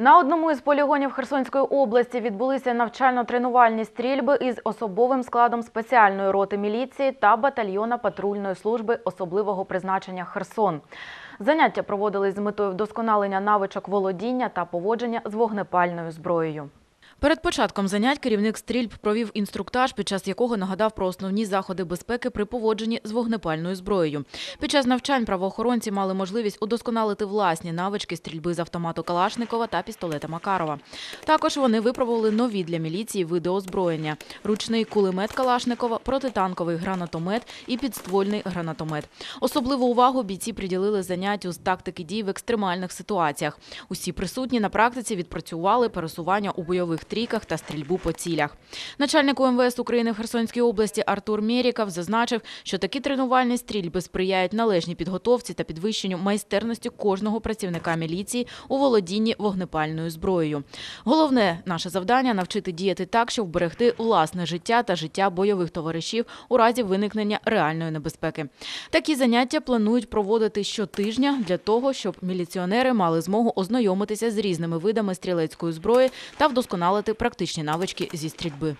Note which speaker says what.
Speaker 1: На одному із полігонів Херсонської області відбулися навчально-тренувальні стрільби із особовим складом спеціальної роти міліції та батальйона патрульної служби особливого призначення Херсон. Заняття проводились з метою вдосконалення навичок володіння та поводження з вогнепальною зброєю. Перед початком занять керівник стрільб провів інструктаж, під час якого нагадав про основні заходи безпеки при поводженні з вогнепальною зброєю. Під час навчань правоохоронці мали можливість удосконалити власні навички стрільби з автомату Калашникова та пістолета Макарова. Також вони випробували нові для міліції види озброєння: ручний кулемет Калашникова, протитанковий гранатомет і підствольний гранатомет. Особливу увагу бійці приділили заняттю з тактики дій в екстремальних ситуаціях. Усі присутні на практиці відпрацювали пересування у бойових трійках та стрільбу по цілях. Начальник УМВС України в Херсонській області Артур Мєріков зазначив, що такі тренувальні стрільби сприяють належній підготовці та підвищенню майстерності кожного працівника міліції у володінні вогнепальною зброєю. Головне наше завдання навчити діяти так, щоб вберегти власне життя та життя бойових товаришів у разі виникнення реальної небезпеки. Такі заняття планують проводити щотижня для того, щоб міліціонери мали змогу ознайомитися з різними видами стрілецької зброї та вдосконалити практичні навички зі стрільби.